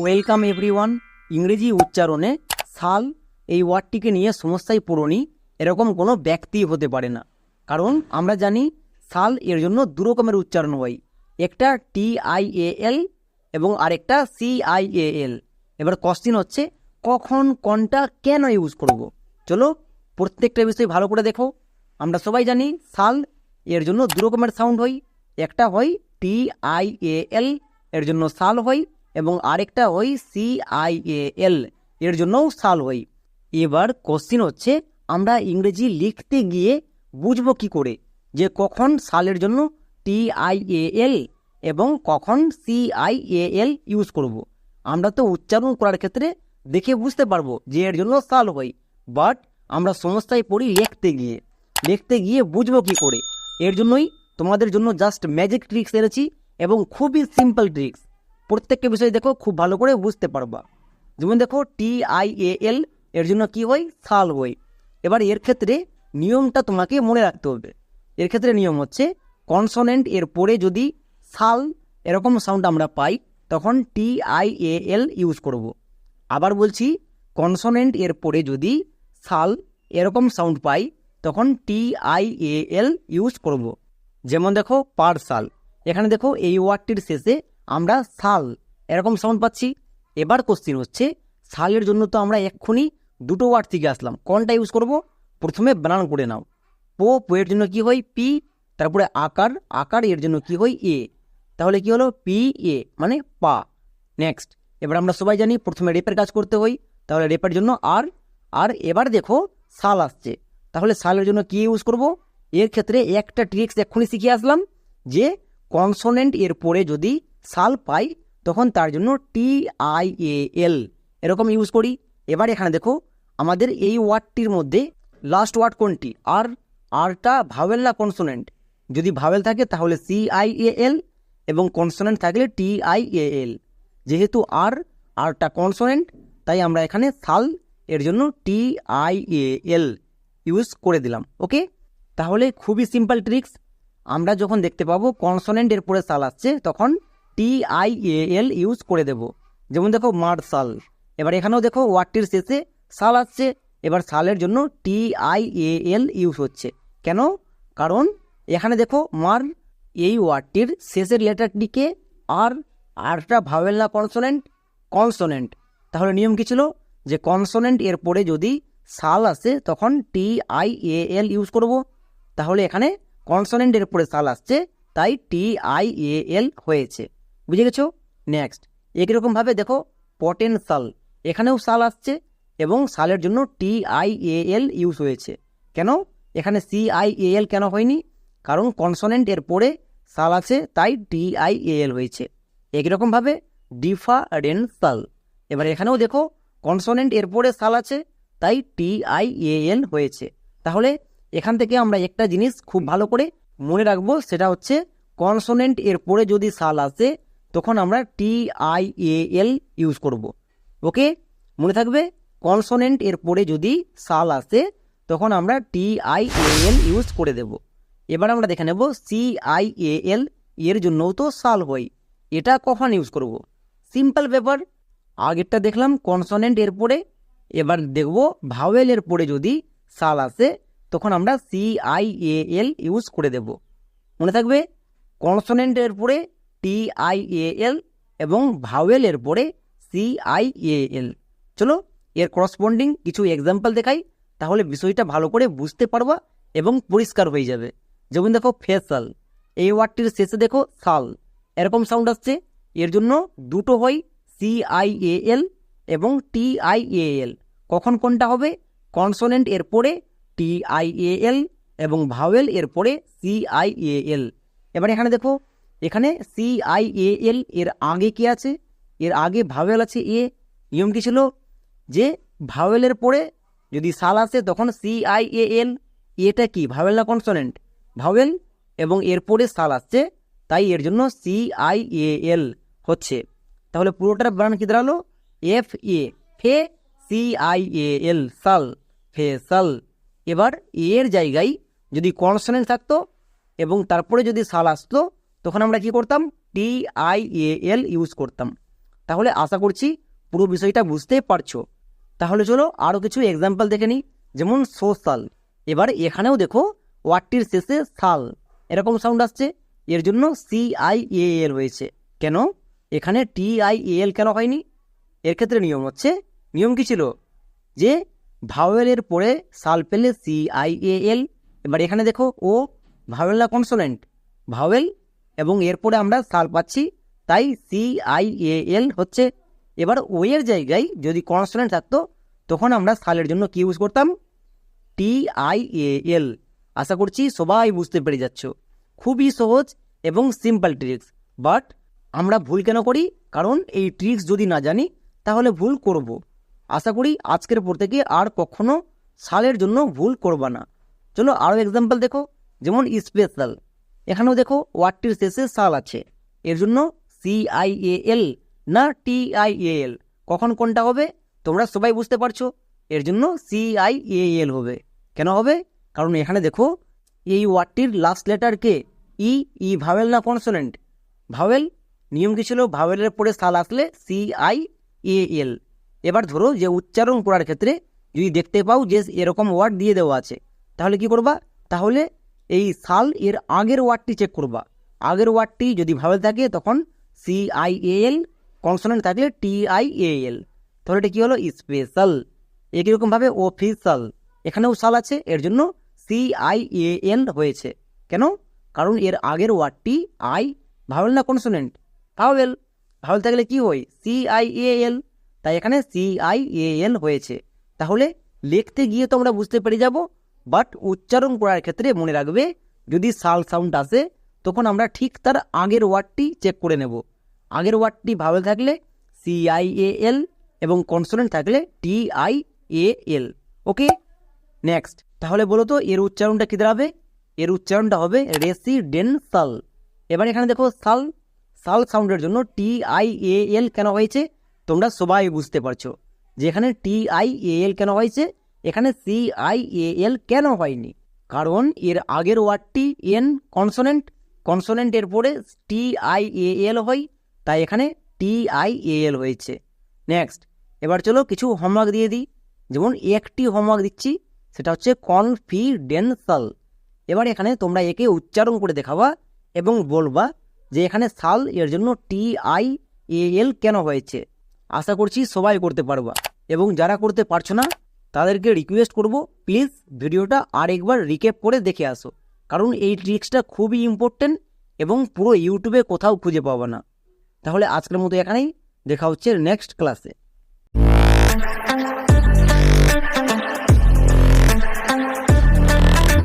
Welcome everyone ইংরেজি উচ্চারণে সাল এই ওয়ার্ডটিকে নিয়ে সমস্যায় পড়নি। এরকম কোনো ব্যক্তি হতে পারে না। কারণ আমরা জানি সাল এর জন্য দু রকমের উচ্চারণ হয়। একটা টি আই এ এল এবং আরেকটা সি আই এ এল। এবার কোশ্চিন হচ্ছে, কখন কোনটা কেন ইউজ করব। চলো প্রত্যেকটা বিষয় ভালো করে দেখো। আমরা সবাই জানি সাল এর জন্য দু রকমের সাউন্ড হয়। একটা হয় টি আই এ এল, এর জন্য সাল হয়। এবং আরেকটা ওই সি আই এ এল এর জন্যও হয় এবার কোশ্চিন হচ্ছে, আমরা ইংরেজি লিখতে গিয়ে বুঝব কি করে? যে কখন সালের জন্য টি আই এ এল এবং কখন C I A L use করব। আমরা তো উচ্চারণ করার ক্ষেত্রে দেখে বুঝতে পারব যে এর জন্য সাল হয় বাট আমরা সমস্যায় পড়ি লিখতে গিয়ে। লিখতে গিয়ে বুঝব কি করে? এর জন্যই তোমাদের জন্য জাস্ট ম্যাজিক ট্রিক্স এনেছি এবং খুবই সিম্পল ট্রিক্স প্রত্যেকটা বিষয় দেখো খুব ভালো করে বুঝতে পারবা। যেমন দেখো টি আই এ এল, এর জন্য কি হয়? সাল হয়। এবার এর ক্ষেত্রে নিয়মটা তোমাকে মনে রাখতে হবে। এর ক্ষেত্রে নিয়ম হচ্ছে কনসোনেন্ট এর পরে যদি সাল এরকম সাউন্ড আমরা পাই, তখন T I A L use করব। আবার বলছি কনসোনেন্ট এর পরে যদি সাল এরকম সাউন্ড পাই, তখন T I A L use করব। যেমন দেখো পার সাল এখানে দেখো এই ওয়ার্ডটির শেষে আমরা সাল। এরকম সাউন্ড পাচ্ছি। এবার কোশ্চিন হচ্ছে, সালের জন্য তো আমরা এক্ষুনি দুটো ওয়ার্ড থেকে আসলাম। কোনটা ইউজ করব? প্রথমে বানান করে নাও। পো পোয়ের জন্য কি হয়? পি, তারপরে আকার। আকার এর জন্য কি হয়? এ। তাহলে কি হলো? পি, এ মানে পা। নেক্সট এবার আমরা সবাই জানি, প্রথমে রেপের কাজ করতে হয়। তাহলে রেপের জন্য আর আর এবার দেখো, সাল আসছে। তাহলে সালের জন্য কি ইউজ করব? এর ক্ষেত্রে একটা ট্রিক্স এক্ষুনি শিখে আসলাম যে কনসোনেন্ট এর পরে যদি সাল পাই, তখন তার জন্য টি আই এ এল এরকম ইউজ করি। এবার এখানে দেখো, আমাদের এই ওয়ার্ডটির মধ্যে লাস্ট ওয়ার্ড কোনটি? আর, আরটা ভাওয়েল না কনসোনেন্ট যদি ভাওয়েল থাকে তাহলে সি আই এ এল এবং কনসোনেন্ট থাকলে টি আই এ এল যেহেতু আর, আরটা কনসোনেন্ট তাই আমরা এখানে সাল এর জন্য T I A L use করে দিলাম। ওকে তাহলে খুবই সিম্পল ট্রিক্স আমরা যখন দেখতে পাবো কনসোনেন্ট এর পরে সাল আসছে, তখন টি আই এল ইউজ করে দেব। যেমন দেখো মার্শাল এবার এখানেও দেখো, ওয়ার্ডটির শেষে সাল আসছে। এবার সালের জন্য টি আই এল ইউজ হচ্ছে। কেন? কারণ এখানে দেখো, মার এই ওয়ার্ডটির শেষের লেটারটিকে আর, আরটা ভাওয়েল না কনসোনেন্ট কনসোনেন্ট। তাহলে নিয়ম কী ছিল? যে কনসোনেন্ট এর পরে যদি সাল আসে, তখন টি আই এল ইউজ করব। তাহলে এখানে কনসোনেন্ট এর পরে সাল আসছে, তাই টি আই এল হয়েছে। বুঝে গেছো? নেক্সট একইরকমভাবে দেখো পটেনশাল এখানেও সাল আসছে এবং সালের জন্য T I A L use হয়েছে। কেন? এখানে সি আই এ এল কেন হয়নি? কারণ কনসোনেন্ট এর পরে সাল আছে, তাই টি আই এ এল হয়েছে। একইরকমভাবে ডিফারেন্সাল এবার এখানেও দেখো কনসোনেন্ট এর পরে সাল আছে, তাই টি আই এ এল হয়েছে। তাহলে এখান থেকে আমরা একটা জিনিস খুব ভালো করে মনে রাখব, সেটা হচ্ছে কনসোনেন্ট এর পরে যদি সাল আসে তখন আমরা T I A L use করব। ওকে মনে থাকবে? কনসোনেন্ট এর পরে যদি সাল আসে, তখন আমরা T I A L use করে দেব। এবার আমরা দেখে নেব সি আই এ এল এর জন্যও তো সাল হয়। এটা কখন ইউজ করব? সিম্পল ব্যাপার। আগেরটা দেখলাম কনসোনেন্ট এর পরে। এবার দেখব ভাওয়েল এর পরে যদি সাল আসে, তখন আমরা C I A L use করে দেব। মনে থাকবে? কনসোনেন্ট এর পরে টি আই এ এল এবং ভাওয়েলের পরে সি আই এ এল চলো, এর করসপন্ডিং কিছু এক্সাম্পল দেখাই, তাহলে বিষয়টা ভালো করে বুঝতে পারবা এবং পরিষ্কার হয়ে যাবে। যেমন দেখো ফেসাল এই ওয়ার্ডটির শেষে দেখো, সাল। এরকম সাউন্ড আসছে। এর জন্য দুটো হয় সি আই এ এল এবং টি আই এ এল কখন কোনটা হবে? কনসোনেন্ট এর পরে টি আই এ এল এবং ভাওয়েল এর পরে সি আই এ এল এবার এখানে দেখো এখানে সি আই এ এল এর আগে কি আছে? এর আগে ভাওয়েল আছে এ নিয়ম কি ছিল যে ভাওয়েলের পরে যদি সাল আসে, তখন সি আই এ এল এটা কি? ভাওয়েল না কনসোনেন্ট? ভাওয়েল এবং এর পরে সাল আসছে, তাই এর জন্য সি আই এ এল হচ্ছে। তাহলে পুরোটার বানান কি দাঁড়াল? এফ এ ফে সি আই এ এল সাল, ফে সাল। এবার এর জায়গায় যদি কনসোনেন্ট থাকতো এবং তারপরে যদি সাল আসতো তখন আমরা কি করতাম? T I A L use করতাম। তাহলে আশা করছি পুরো বিষয়টা বুঝতে পারছ। তাহলে চলো আরও কিছু এক্সাম্পল দেখে নিই। যেমন সোশ্যাল এবার এখানেও দেখো, ওয়ার্ডটির শেষে সাল। এরকম সাউন্ড আসছে। এর জন্য সি আই এ এল হয়েছে কেন? এখানে টি আই এ এল কেন হয়নি? এর ক্ষেত্রে নিয়ম হচ্ছে, নিয়ম কি ছিল? যে ভাওয়েলের পরে সাল পেলে সি আই এ এল এবার এখানে দেখো, ও ভাওয়েল না কনসোনেন্ট ভাওয়েল এবং এরপরে আমরা সাল পাচ্ছি, তাই সি আই এ এল হচ্ছে, এবার ওয়ের জায়গায় যদি কনসোনেন্ট থাকতো, তখন আমরা সালের জন্য কি ইউজ করতাম? টি আই এ এল আশা করছি সবাই বুঝতে পেরে যাচ্ছ। খুবই সহজ এবং সিম্পল ট্রিক্স বাট আমরা ভুল কেন করি? কারণ এই ট্রিক্স যদি না জানি, তাহলে ভুল করব। আশা করি আজকের পর থেকে আর কখনো সালের জন্য ভুল করবা না। চলো আরও এক্সাম্পল দেখো, যেমন স্পেশাল এখানেও দেখো ওয়ার্ডটির শেষে সাল আছে। এর জন্য সি আই এ এল না টি আই এ এল কখন কোনটা হবে? তোমরা সবাই বুঝতে পারছ। এর জন্য সি আই এ এল হবে। কেন হবে? কারণ এখানে দেখো, এই ওয়ার্ডটির লাস্ট লেটার কে ই ই ভাওয়েল না কনসোনেন্ট ভাওয়েল নিয়ম কি ছিল? ভাওয়েলের পরে সাল আসলে সি আই এ এল এবার ধরো যে উচ্চারণ করার ক্ষেত্রে যদি দেখতে পাও যে এরকম ওয়ার্ড দিয়ে দেওয়া আছে, তাহলে কি করবা? তাহলে এই সাল এর আগের ওয়ার্ডটি চেক করবা। আগের ওয়ার্ডটি যদি ভাওয়েল থাকে, তখন সি আই এল কনসোনেন্ট থাকলে টি আই এ এল তাহলে এটা কি হলো? স্পেশাল একই রকমভাবে অফিসাল এখানেও সাল আছে, এর জন্য সি আই এল হয়েছে। কেন? কারণ এর আগের ওয়ার্ডটি আই ভাওয়েল না কনসোনেন্ট ভাওয়েল ভাওয়েল থাকলে কি হয়? সি আই এ এল তাই এখানে সি আই এ এল হয়েছে। তাহলে লিখতে গিয়ে তো আমরা বুঝতে পেরে যাব বাট উচ্চারণ করার ক্ষেত্রে মনে রাখবে, যদি সাল সাউন্ড আসে, তখন আমরা ঠিক তার আগের ওয়ার্ডটি চেক করে নেব। আগের ওয়ার্ডটি ভাওয়েল থাকলে সি আই এ এল এবং কনসোনেন্ট থাকলে T I A L okay next তাহলে বলো তো, এর উচ্চারণটা কী দাঁড়াবে? এর উচ্চারণটা হবে রেসিডেন্সাল এবার এখানে দেখো সাল সাল সাউন্ডের জন্য টি আই এ এল কেন হয়েছে? তোমরা সবাই বুঝতে পারছ। যে এখানে টি আই এ এল কেন হয়েছে? এখানে সি আই এ এল কেন হয়নি? কারণ এর আগের ওয়ার্ডটি এন কনসোনেন্ট কনসোনেন্টের পরে টি আই এ এল হয়, তাই এখানে টি আই এ এল হয়েছে। নেক্সট এবার চলো কিছু হোমওয়ার্ক দিয়ে দিই। যেমন একটি হোমওয়ার্ক দিচ্ছি, সেটা হচ্ছে কনফিডেন্সাল এবার এখানে তোমরা একে উচ্চারণ করে দেখাবা এবং বলবা যে এখানে সাল এর জন্য টি আই এল কেন হয়েছে। আশা করছি সবাই করতে পারবা এবং যারা করতে পারছ না তাদেরকে রিকোয়েস্ট করব প্লিজ ভিডিওটা আরেকবার রিকেপ করে দেখে আসো। কারণ এই ট্রিক্সটা খুবই ইম্পর্টেন্ট এবং পুরো ইউটিউবে কোথাও খুঁজে পাবো না। তাহলে আজকের মতো এখানেই, দেখা হচ্ছে নেক্সট ক্লাসে